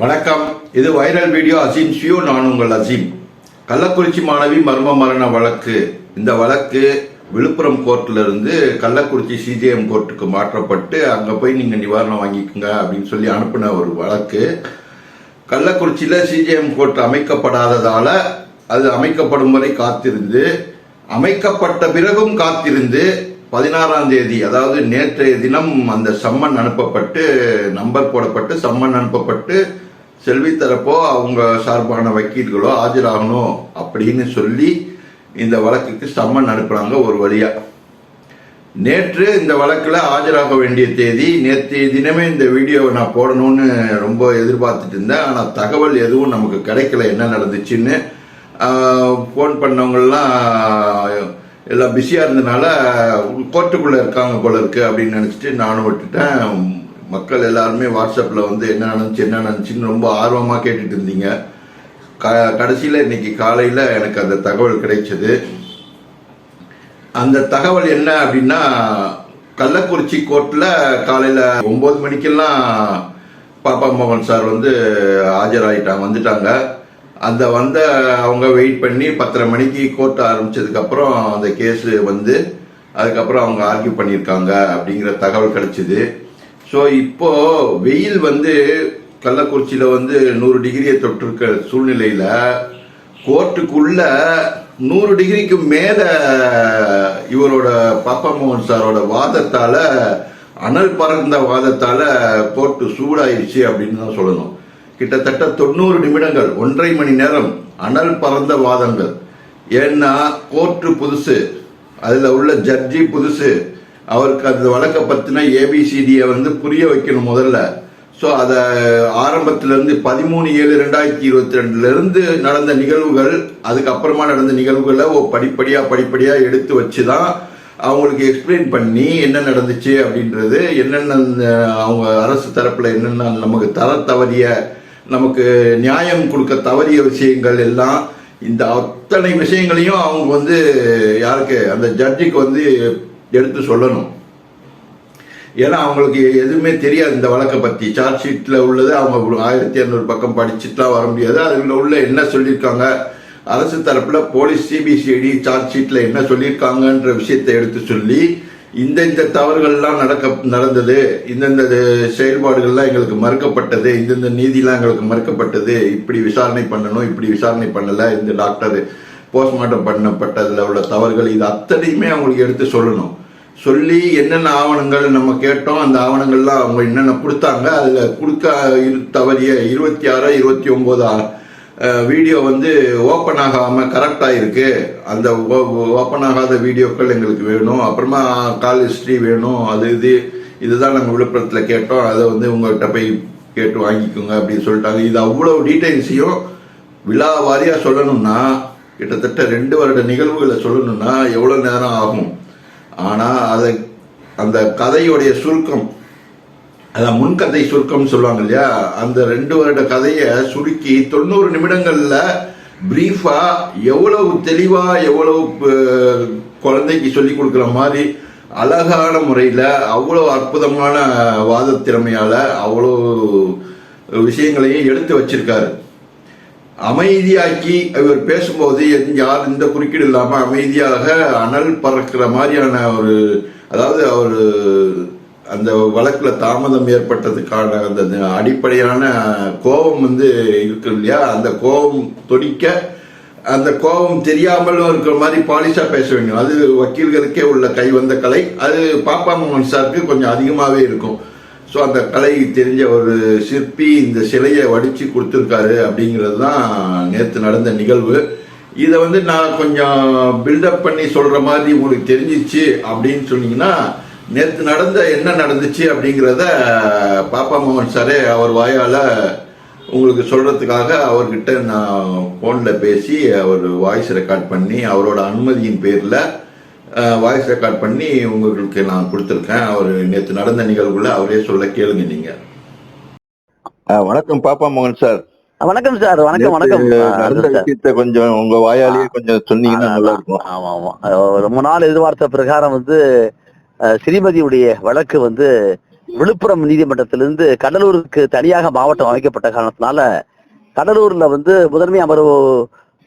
வணக்கம். இது viral video Azeem ஷியூ நான் உங்கள் அசீம். கள்ளக்குறிச்சி மாணவி மர்ம மரண வழக்கு. இந்த வழக்கு விழுப்புரம் கோர்ட்ல இருந்து கள்ளக்குறிச்சி சிஜிஎம் கோர்ட்டுக்கு மாற்றப்பட்டு அங்கே போய் நீங்கள் நிவாரணம் வாங்கிக்கோங்க அப்படின்னு சொல்லி அனுப்பின ஒரு வழக்கு. கள்ளக்குறிச்சியில் சிஜிஎம் கோர்ட் அமைக்கப்படாததால் அது அமைக்கப்படும் வரை காத்திருந்து அமைக்கப்பட்ட பிறகும் காத்திருந்து பதினாறாம் தேதி அதாவது நேற்றைய தினம் அந்த சம்மன் அனுப்பப்பட்டு நம்பர் போடப்பட்டு சம்மன் அனுப்பப்பட்டு செல்வி தரப்போ அவங்க சார்பான வக்கீல்களோ ஆஜராகணும் அப்படின்னு சொல்லி இந்த வழக்குக்கு சம்மன் அனுப்புகிறாங்க ஒரு வழியா. நேற்று இந்த வழக்கில் ஆஜராக வேண்டிய தேதி நேற்று தினமே இந்த வீடியோவை நான் போடணும்னு ரொம்ப எதிர்பார்த்துட்டு இருந்தேன். ஆனால் தகவல் எதுவும் நமக்கு கிடைக்கல என்ன நடந்துச்சுன்னு. ஃபோன் பண்ணவங்கள்லாம் எல்லாம் பிஸியாக இருந்தனால கோர்ட்டுக்குள்ளே இருக்காங்க போல இருக்குது அப்படின்னு நினச்சிட்டு நானும் விட்டுட்டேன். மக்கள் எல்லாருமே வாட்ஸ்அப்பில் வந்து என்ன நடந்துச்சு என்ன நடந்துச்சுன்னு ரொம்ப ஆர்வமாக கேட்டுட்டு இருந்தீங்க. க கடைசியில் இன்னைக்கு காலையில் எனக்கு அந்த தகவல் கிடைச்சது. அந்த தகவல் என்ன அப்படின்னா கள்ளக்குறிச்சி கோர்ட்டில் காலையில் ஒம்பது மணிக்கெல்லாம் பாப்பா மோகன் சார் வந்து ஆஜராகிட்டாங்க வந்துட்டாங்க. அந்த வந்த அவங்க வெயிட் பண்ணி பத்தரை மணிக்கு கோர்ட் ஆரம்பிச்சதுக்கப்புறம் அந்த கேஸு வந்து அதுக்கப்புறம் அவங்க ஆர்கியூ பண்ணியிருக்காங்க அப்படிங்கிற தகவல் கிடைச்சிது. ஸோ இப்போ வெயில் வந்து கள்ளக்குறிச்சியில் வந்து நூறு டிகிரியை தொட்டிருக்க சூழ்நிலையில் கோர்ட்டுக்குள்ள நூறு டிகிரிக்கு மேலே இவரோட பாப்பா மோகன் சாரோட வாதத்தால் அனல் பறந்த வாதத்தால் கோர்ட்டு சூடாயிடுச்சு அப்படின்னு தான் சொல்லணும். கிட்டத்தட்ட தொண்ணூறு நிமிடங்கள் ஒன்றரை மணி நேரம் அனல் பறந்த வாதங்கள். ஏன்னா கோர்ட்டு புதுசு அதில் உள்ள ஜட்ஜி புதுசு அவருக்கு அந்த வழக்கை பற்றின ஏபிசிடியை வந்து புரிய வைக்கணும் முதல்ல. ஸோ அதை ஆரம்பத்திலேருந்து பதிமூணு ஏழு ரெண்டாயிரத்தி இருபத்தி ரெண்டுலேருந்து நடந்த நிகழ்வுகள் அதுக்கப்புறமா நடந்த நிகழ்வுகளை ஓ படிப்படியாக படிப்படியாக எடுத்து வச்சு தான் அவங்களுக்கு எக்ஸ்பிளைன் பண்ணி என்ன நடந்துச்சு அப்படின்றது என்னென்ன அவங்க அரசு தரப்பில் என்னென்ன நமக்கு தர தவறிய நமக்கு நியாயம் கொடுக்க தவறிய விஷயங்கள் எல்லாம் இந்த அத்தனை விஷயங்களையும் அவங்க வந்து யாருக்கு அந்த ஜட்ஜுக்கு வந்து எடுத்து சொல்லணும். ஏன்னா அவங்களுக்கு எதுவுமே தெரியாது இந்த வழக்கை பற்றி சார்ஜ் ஷீட்டில் உள்ளது அவங்க ஆயிரத்தி இரநூறு பக்கம் படிச்சுட்டுலாம் வர முடியாது. அதில் உள்ள என்ன சொல்லியிருக்காங்க? அரசு தரப்புல போலீஸ் சிபிசிஐடி சார்ஜ் ஷீட்ல என்ன சொல்லியிருக்காங்கன்ற விஷயத்தை எடுத்து சொல்லி இந்த இந்த தவறுகள்லாம் நடக்க நடந்தது இந்தந்த செயல்பாடுகள்லாம் எங்களுக்கு மறுக்கப்பட்டது இந்தந்த நீதிலாம் எங்களுக்கு மறுக்கப்பட்டது இப்படி விசாரணை பண்ணணும் இப்படி விசாரணை பண்ணல இந்த டாக்டர். போஸ்ட்மார்ட்டம் பண்ணப்பட்டதில் உள்ள தவறுகள் இது அத்தனையுமே அவங்களுக்கு எடுத்து சொல்லணும். சொல்லி என்னென்ன ஆவணங்கள் நம்ம கேட்டோம் அந்த ஆவணங்கள்லாம் அவங்க என்னென்ன கொடுத்தாங்க அதில் கொடுக்க இரு தவறிய இருபத்தி ஆறு இருபத்தி ஒம்போதா வீடியோ வந்து ஓப்பன் ஆகாமல் கரெக்டாக இருக்கு அந்த ஓப்பன் ஆகாத வீடியோக்கள் எங்களுக்கு வேணும். அப்புறமா கால் ஹிஸ்ட்ரி வேணும். அது இது இதுதான் நாங்கள் விழுப்புரத்தில் கேட்டோம். அதை வந்து உங்கள்கிட்ட போய் கேட்டு வாங்கிக்கோங்க அப்படின்னு சொல்லிட்டாங்க. இது அவ்வளோ டீட்டெயில்ஸையும் விழா வாரியாக சொல்லணும்னா கிட்டத்தட்ட ரெண்டு வருட நிகழ்வுகளை சொல்லணும்னா எவ்வளோ நேரம் ஆகும்? ஆனால் அதை அந்த கதையுடைய சுருக்கம் அதான் முன்கதை சுருக்கம்னு சொல்லுவாங்க இல்லையா? அந்த ரெண்டு வருட கதையை சுருக்கி தொண்ணூறு நிமிடங்களில் பிரீஃபா எவ்வளவு தெளிவா எவ்வளவு குழந்தைக்கு சொல்லி கொடுக்குற மாதிரி அழகான முறையில் அவ்வளோ அற்புதமான வாத திறமையால் அவ்வளோ விஷயங்களையும் எடுத்து வச்சிருக்காரு. அமைதியாக்கி இவர் பேசும்போது யார் இந்த குறுக்கீடு இல்லாம அமைதியாக அனல் பறக்கிற மாதிரியான ஒரு அதாவது அவர் அந்த வழக்குல தாமதம் ஏற்பட்டதுக்கான அந்த அடிப்படையான கோபம் வந்து இருக்கு இல்லையா? அந்த கோபம் தொடிக்க அந்த கோபம் தெரியாமலும் இருக்கிற மாதிரி பாலிஷா பேச வேண்டும். அது வக்கீல்களுக்கே உள்ள கை வந்த கலை. அது பாப்பா மோகன் சாருக்கு கொஞ்சம் அதிகமாகவே இருக்கும். ஸோ அந்த கலை தெரிஞ்ச ஒரு சிற்பி இந்த சிலையை வடிச்சு கொடுத்துருக்காரு அப்படிங்கிறது தான் நேற்று நடந்த நிகழ்வு. இதை வந்து நான் கொஞ்சம் பில்டப் பண்ணி சொல்கிற மாதிரி உங்களுக்கு தெரிஞ்சிச்சு அப்படின்னு சொன்னீங்கன்னா நேற்று நடந்த என்ன நடந்துச்சு அப்படிங்கிறத பாப்பா மோகன் சாரே அவர் வாயால் உங்களுக்கு சொல்கிறதுக்காக அவர்கிட்ட நான் ஃபோனில் பேசி அவர் வாய்ஸ் ரெக்கார்ட் பண்ணி அவரோட அனுமதியின் பேரில் வாய்ஸ் ரெக்கார்ட் பண்ணி உங்களுக்கு நான் கொடுத்துருக்கேன். அவர் நேற்று நடந்த நிகழ்வுல அவரே சொல்ல கேளுங்க நீங்க. வணக்கம் பாப்பா மோகன் சார். வணக்கம் சார் வணக்கம் வணக்கம். நடந்த. விஷயத்த கொஞ்சம் உங்க வாயாலேயே கொஞ்சம் சொன்னீங்கன்னா நல்லா இருக்கும். ஆமா ஆமா ரொம்ப நாள் எதிர்பார்த்த பிரகாரம் வந்து ஸ்ரீமதியுடைய வழக்கு வந்து விழுப்புரம் நீதிமன்றத்திலிருந்து கடலூருக்கு தனியாக மாவட்டம் அமைக்கப்பட்ட காரணத்தினால கடலூர்ல வந்து முதன்மை அமர்வு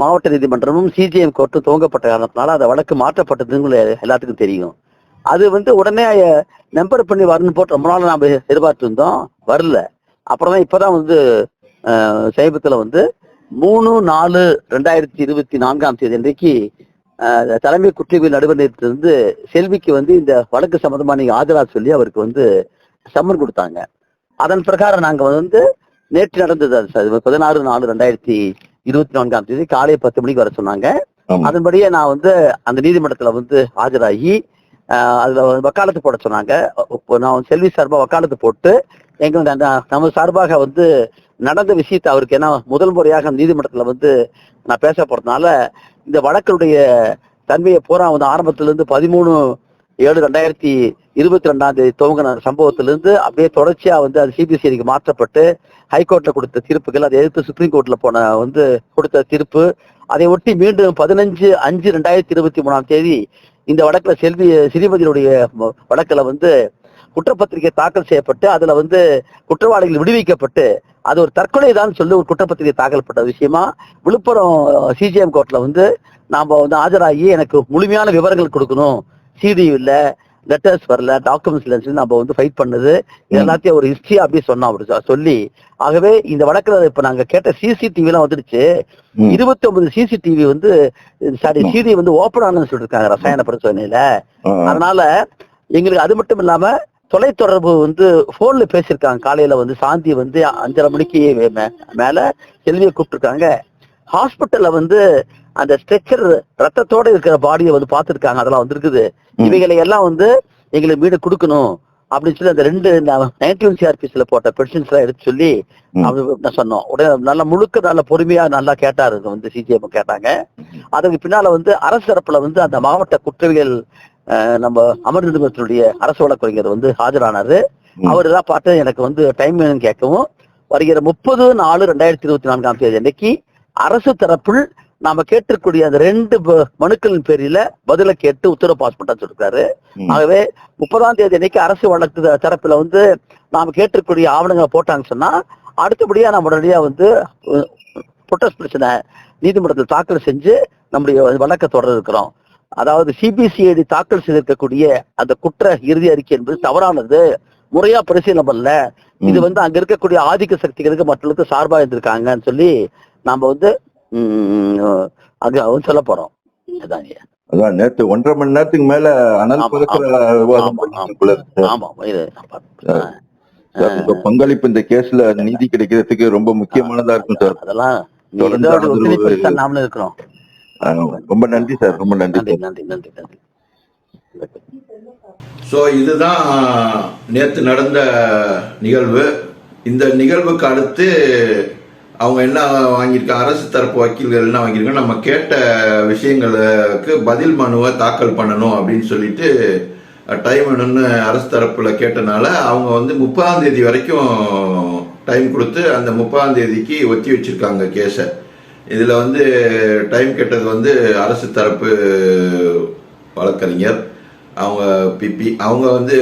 மாவட்ட நீதிமன்றமும் சிஜிஎம் கோர்ட்டும் துவங்கப்பட்ட காரணத்தினால அந்த வழக்கு மாற்றப்பட்டதுன்னு எல்லாத்துக்கும் தெரியும். அது வந்து உடனே நம்பர் பண்ணி வரணும் போட்டு ரொம்ப நாள் நாம எதிர்பார்த்துருந்தோம் வரல. அப்புறம் தான் இப்பதான் வந்து சமீபத்தில் வந்து மூணு நாலு ரெண்டாயிரத்தி இருபத்தி நான்காம் தேதி அன்றைக்கு தலைமை குற்றவியல் நடுவர் நிலையத்திலிருந்து செல்விக்கு வந்து இந்த வழக்கு சம்பந்தமா நீங்க ஆஜரா சொல்லி அவருக்கு வந்து சம்மன் கொடுத்தாங்க. அதன் பிரகாரம் நாங்க வந்து நேற்று நடந்தது அது பதினாறு நாலு ரெண்டாயிரத்தி இருபத்தி நான்காம் தேதி காலை பத்து மணிக்கு வர சொன்னாங்க. அதன்படியே நான் வந்து அந்த நீதிமன்றத்துல வந்து ஆஜராகி அதுல வக்காலத்து போட சொன்னாங்க நான் செல்வி சார்பா வக்காலத்து போட்டு எங்க அந்த- நம்ம சார்பாக வந்து நடந்த விஷயத்தை அவருக்கு ஏன்னா முதல் முறையாக நீதிமன்றத்துல வந்து நான் பேச போறதுனால இந்த வழக்கினுடைய தன்மையை பூரா வந்து ஆரம்பத்துல இருந்து பதிமூணு ஏழு ரெண்டாயிரத்தி இருபத்தி ரெண்டாம் தேதி துவங்கின சம்பவத்திலிருந்து அப்படியே தொடர்ச்சியா வந்து அது சிபிசிஐடிக்கு மாற்றப்பட்டு ஹைகோர்ட்ல கொடுத்த தீர்ப்புகள் அதை எதிர்த்து சுப்ரீம் கோர்ட்ல போன வந்து கொடுத்த தீர்ப்பு. அதை ஒட்டி மீண்டும் பதினஞ்சு அஞ்சு ரெண்டாயிரத்தி இருபத்தி மூணாம் தேதி இந்த வழக்குல செல்வி ஸ்ரீமதியினுடைய வழக்குல வந்து குற்றப்பத்திரிகை தாக்கல் செய்யப்பட்டு அதுல வந்து குற்றவாளிகள் விடுவிக்கப்பட்டு அது ஒரு தற்கொலை தான் சொல்லி ஒரு குற்றப்பத்திரிகை தாக்கல் பட்ட விஷயமா விழுப்புரம் சிஜிஎம் கோர்ட்ல வந்து நாம வந்து ஆஜராகி எனக்கு முழுமையான விவரங்கள் கொடுக்கணும். சிடி இல்ல லெட்டர்ஸ் வரல டாக்குமெண்ட்ஸ் இல்லைன்னு நம்ம வந்து ஃபைட் பண்ணது. எல்லாத்தையும் ஒரு ஹிஸ்டரி அப்படி சொன்னோம் அப்படி சொல்லி ஆகவே இந்த வழக்குல இப்ப நாங்க கேட்ட சிசிடிவி எல்லாம் வந்துடுச்சு. இருபத்தி ஒன்பது சிசிடிவி வந்து சாரி. சிடி வந்து ஓபன் ஆனு சொல்லிருக்காங்க ரசாயன பரிசோதனையில. அதனால எங்களுக்கு அது மட்டும் இல்லாம தொலைத்தொடர்பு வந்து போன்ல பேசியிருக்காங்க காலையில வந்து சாந்தி வந்து அஞ்சரை மணிக்கு மேல செல்வியை கூப்பிட்டுருக்காங்க ஹாஸ்பிட்டல்ல வந்து அந்த ஸ்ட்ரெச்சர் ரத்தத்தோட இருக்கிற பாடியை வந்து பார்த்திருக்காங்க. அதெல்லாம் வந்திருக்குது. இவைகளை எல்லாம் வந்து எங்களுக்கு வீடு கொடுக்கணும். அப்படின்னு சொல்லி அந்த ரெண்டு நைன்டீன் சிஆர்பிஸ்ல போட்ட பென்ஷன்ஸ் எல்லாம் எடுத்து சொல்லி நான் சொன்னோம். உடனே நல்ல முழுக்க நல்ல பொறுமையா நல்லா கேட்டாரு. வந்து சிஜிஎம் கேட்டாங்க. அதுக்கு பின்னால வந்து அரசு தரப்புல வந்து அந்த மாவட்ட குற்றவியல் நம்ம அமர் நீதிமன்றத்தினுடைய அரசு வழக்கறிஞர் வந்து ஆஜரானாரு. அவர் எல்லாம் பார்த்து எனக்கு வந்து டைம் வேணும்னு கேட்கவும் வருகிற முப்பது நாலு ரெண்டாயிரத்தி இருபத்தி நான்காம் தேதி அன்னைக்கு அரசு தரப்பில் நாம கேட்டிருக்கக்கூடிய அந்த ரெண்டு மனுக்களின் பேரில பதில கேட்டு உத்தரவு பாஸ் பண்ண சொல்லிருக்காரு. ஆகவே முப்பதாம் தேதி அன்னைக்கு அரசு வழக்கு தரப்புல வந்து நாம கேட்டிருக்கக்கூடிய ஆவணங்களை போட்டாங்க சொன்னா அடுத்தபடியா நம்ம உடனடியா வந்து புட்டஸ் பிரச்சனை நீதிமன்றத்தில் தாக்கல் செஞ்சு நம்முடைய வழக்கை தொடர இருக்கிறோம் அதாவது சிபிசிஐடி தாக்கல் செய்திருக்கக்கூடிய அந்த குற்ற இறுதி அறிக்கை என்பது தவறானது முறையா பரிசீலனை பண்ணல இது. வந்து அங்க இருக்கக்கூடிய ஆதிக்க சக்திகளுக்கு மற்றவர்களுக்கு சார்பா இருந்திருக்காங்கன்னு சொல்லி நாம வந்து ம், அங்க வந்து சொல்ல போறோம் அதான் ஐயா. அதான் நேத்து ஒன்றரை மணி நேரத்துக்கு மேல அனல் ஆமா, பறக்கிற பங்களிப்பு இந்த கேஸ்ல நீதி கிடைக்கிறதுக்கு ரொம்ப முக்கியமானதா இருக்கும் சார். அதெல்லாம் நாமளும் இருக்கிறோம். ரொம்ப நன்றி சார் ரொம்ப நன்றி நன்றி நன்றி நன்றி ஸோ இதுதான் நேற்று நடந்த நிகழ்வு. இந்த நிகழ்வுக்கு அடுத்து அவங்க என்ன வாங்கியிருக்காங்க அரசு தரப்பு வக்கீல்கள் என்ன வாங்கியிருக்காங்க நம்ம கேட்ட விஷயங்களுக்கு பதில் மனுவை தாக்கல் பண்ணணும் அப்படின்னு சொல்லிட்டு டைம் வேணும்னு அரசு தரப்புல கேட்டனால அவங்க வந்து முப்பதாம் தேதி வரைக்கும் டைம் கொடுத்து அந்த முப்பதாம் தேதிக்கு ஒத்தி வச்சிருக்காங்க கேஸை. இதில் வந்து டைம் கேட்டது வந்து அரசு தரப்பு வழக்கறிஞர் அவங்க பிபி அவங்க வந்து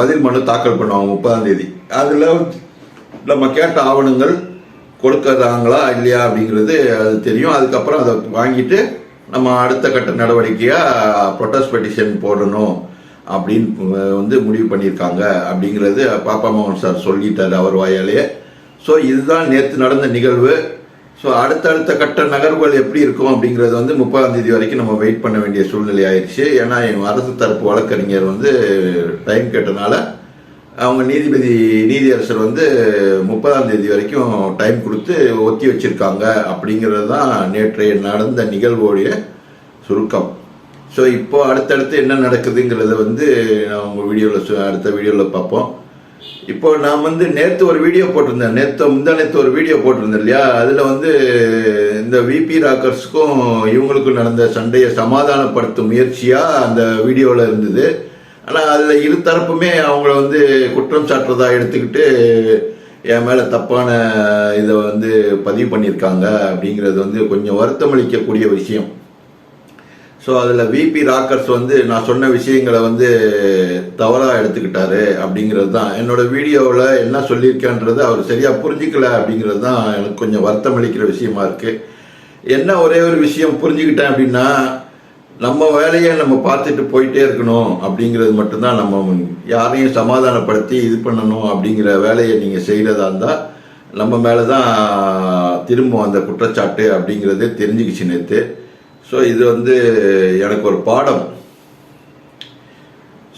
பதில் மனு தாக்கல் பண்ணுவாங்க முப்பதாம் தேதி. அதில் நம்ம கேட்ட ஆவணங்கள் கொடுக்கறாங்களா இல்லையா அப்படிங்கிறது அது தெரியும். அதுக்கப்புறம் அதை வாங்கிட்டு நம்ம அடுத்த கட்ட நடவடிக்கையாக ப்ரொட்டஸ்ட் பெட்டிஷன் போடணும் அப்படின்னு வந்து முடிவு பண்ணியிருக்காங்க அப்படிங்கிறது பாப்பா மோகன் சார் சொல்லிட்டார் அவர் வாயாலேயே. ஸோ இதுதான் நேற்று நடந்த நிகழ்வு. ஸோ அடுத்தடுத்த கட்ட நகர்வுகள் எப்படி இருக்கும் அப்படிங்கிறது வந்து முப்பதாம் தேதி வரைக்கும் நம்ம வெயிட் பண்ண வேண்டிய சூழ்நிலை ஆயிடுச்சு. ஏன்னா என் அரசு தரப்பு வழக்கறிஞர் வந்து டைம் கேட்டனால அவங்க நீதிபதி நீதியரசர் வந்து முப்பதாம் தேதி வரைக்கும் டைம் கொடுத்து ஒத்தி வச்சிருக்காங்க அப்படிங்கிறது தான் நேற்றைய நடந்த நிகழ்வோடைய சுருக்கம். ஸோ இப்போ அடுத்தடுத்து என்ன நடக்குதுங்கிறத வந்து நான் உங்கள் வீடியோவில் அடுத்த வீடியோவில் பார்ப்போம். இப்போ நான் வந்து நேற்று ஒரு வீடியோ போட்டிருந்தேன். நேற்று முந்தா நேற்று ஒரு வீடியோ போட்டிருந்தேன் இல்லையா? அதில் வந்து இந்த விபி ராக்கர்ஸுக்கும் இவங்களுக்கும் நடந்த சண்டையை சமாதானப்படுத்தும் முயற்சியாக அந்த வீடியோவில் இருந்தது. ஆனால் அதில் இரு தரப்புமே அவங்கள வந்து குற்றம் சாட்டுறதா எடுத்துக்கிட்டு என் மேலே தப்பான இதை வந்து பதிவு பண்ணியிருக்காங்க அப்படிங்கிறது வந்து கொஞ்சம் வருத்தமளிக்கக்கூடிய விஷயம். ஸோ அதில் விபி ராக்கர்ஸ் வந்து நான் சொன்ன விஷயங்களை வந்து தவறாக எடுத்துக்கிட்டாரு அப்படிங்கிறது தான். என்னோட வீடியோவில் என்ன சொல்லியிருக்கேன்றது அவர் சரியாக புரிஞ்சிக்கல அப்படிங்கிறது தான் எனக்கு கொஞ்சம் வருத்தம் அளிக்கிற விஷயமா இருக்குது என்ன ஒரே ஒரு விஷயம் புரிஞ்சுக்கிட்டேன் அப்படின்னா நம்ம வேலையை நம்ம பார்த்துட்டு போயிட்டே இருக்கணும் அப்படிங்கிறது மட்டும்தான் நம்ம யாரையும் சமாதானப்படுத்தி இது பண்ணணும் அப்படிங்கிற வேலையை நீங்கள் செய்கிறதா இருந்தால் நம்ம மேலே தான் திரும்பும் அந்த குற்றச்சாட்டு அப்படிங்கிறது தெரிஞ்சுக்கிச்சு நேற்று ஸோ இது வந்து எனக்கு ஒரு பாடம்.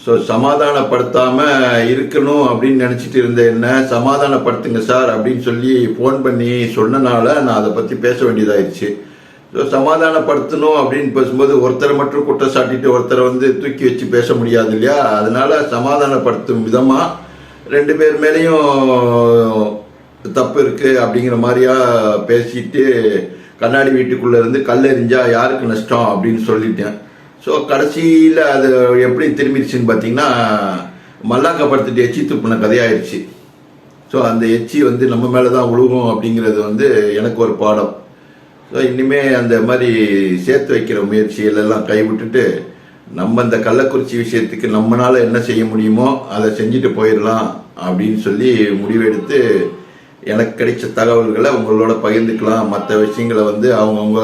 ஸோ சமாதானப்படுத்தாமல் இருக்கணும் அப்படின்னு நினச்சிட்டு இருந்த என்ன? சமாதானப்படுத்துங்க சார் அப்படின்னு சொல்லி ஃபோன் பண்ணி சொன்னனால நான் அதை பற்றி பேச வேண்டியதாயிடுச்சு ஸோ சமாதானப்படுத்தணும் அப்படின்னு பேசும்போது ஒருத்தரை மட்டும் குற்றம் சாட்டிட்டு ஒருத்தரை வந்து தூக்கி வச்சு பேச முடியாது இல்லையா? அதனால சமாதானப்படுத்தும் விதமாக ரெண்டு பேர் மேலேயும் தப்பு இருக்கு அப்படிங்கிற மாதிரியா பேசிட்டு கண்ணாடி வீட்டுக்குள்ள இருந்து கல் எறிஞ்சா யாருக்கு நஷ்டம் அப்படின்னு சொல்லிட்டேன். ஸோ கடைசியில் அது எப்படி திரும்பிடுச்சுன்னு பார்த்தீங்கன்னா மல்லாக்கப்படுத்திட்டு எச்சி துப்புன கதையாயிருச்சு. ஸோ அந்த எச்சி வந்து நம்ம மேலே தான் உழுகும் அப்படிங்கிறது வந்து எனக்கு ஒரு பாடம். ஸோ இனிமே அந்த மாதிரி சேர்த்து வைக்கிற முயற்சிகள் எல்லாம் கைவிட்டுட்டு நம்ம இந்த கள்ளக்குறிச்சி விஷயத்துக்கு நம்மளால் என்ன செய்ய முடியுமோ அதை செஞ்சுட்டு போயிடலாம் அப்படின்னு சொல்லி முடிவெடுத்து எனக்கு கிடைச்ச தகவல்களை உங்களோட பகிர்ந்துக்கலாம். மற்ற விஷயங்களை வந்து அவங்கவுங்க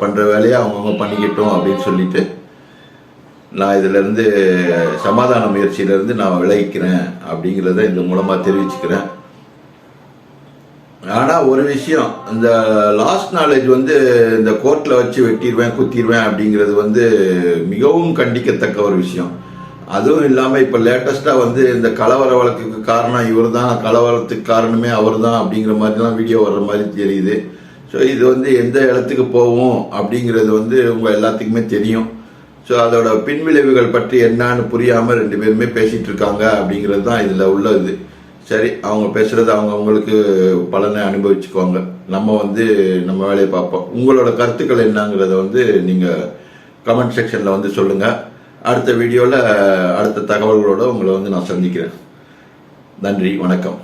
பண்ணுற வேலையை அவங்கவுங்க பண்ணிக்கிட்டோம் அப்படின்னு சொல்லிட்டு நான் இதிலிருந்து சமாதான முயற்சியிலேருந்து நான் விளைவிக்கிறேன் அப்படிங்கிறத இந்த மூலமாக தெரிவிச்சுக்கிறேன். ஆனால் ஒரு விஷயம் இந்த லாஸ்ட் நாலேஜ் வந்து இந்த கோர்ட்டில் வச்சு வெட்டிடுவேன் குத்திடுவேன் அப்படிங்கிறது வந்து மிகவும் கண்டிக்கத்தக்க ஒரு விஷயம். அதுவும் இல்லாமல் இப்போ லேட்டஸ்ட்டாக வந்து இந்த கலவர வழக்குக்கு காரணம் இவர் தான் கலவரத்துக்கு காரணமே அவர் தான் அப்படிங்கிற மாதிரிலாம் வீடியோ வர்ற மாதிரி தெரியுது. ஸோ இது வந்து எந்த இடத்துக்கு போகும் அப்படிங்கிறது வந்து உங்கள் எல்லாத்துக்குமே தெரியும். ஸோ அதோட பின்விளைவுகள் பற்றி என்னன்னு புரியாமல் ரெண்டு பேருமே பேசிகிட்டு இருக்காங்க அப்படிங்கிறது தான் இதில் உள்ளது. சரி அவங்க பேசுறது அவங்க அவங்களுக்கு பலனை அனுபவிச்சுக்குவாங்க. நம்ம வந்து நம்ம வேலையை பார்ப்போம். உங்களோட கருத்துக்கள் என்னங்கிறத வந்து நீங்கள் கமெண்ட் செக்ஷனில் வந்து சொல்லுங்கள் அடுத்த வீடியோவில் அடுத்த தகவல்களோடு உங்களை வந்து நான் சந்திக்கிறேன். நன்றி வணக்கம்.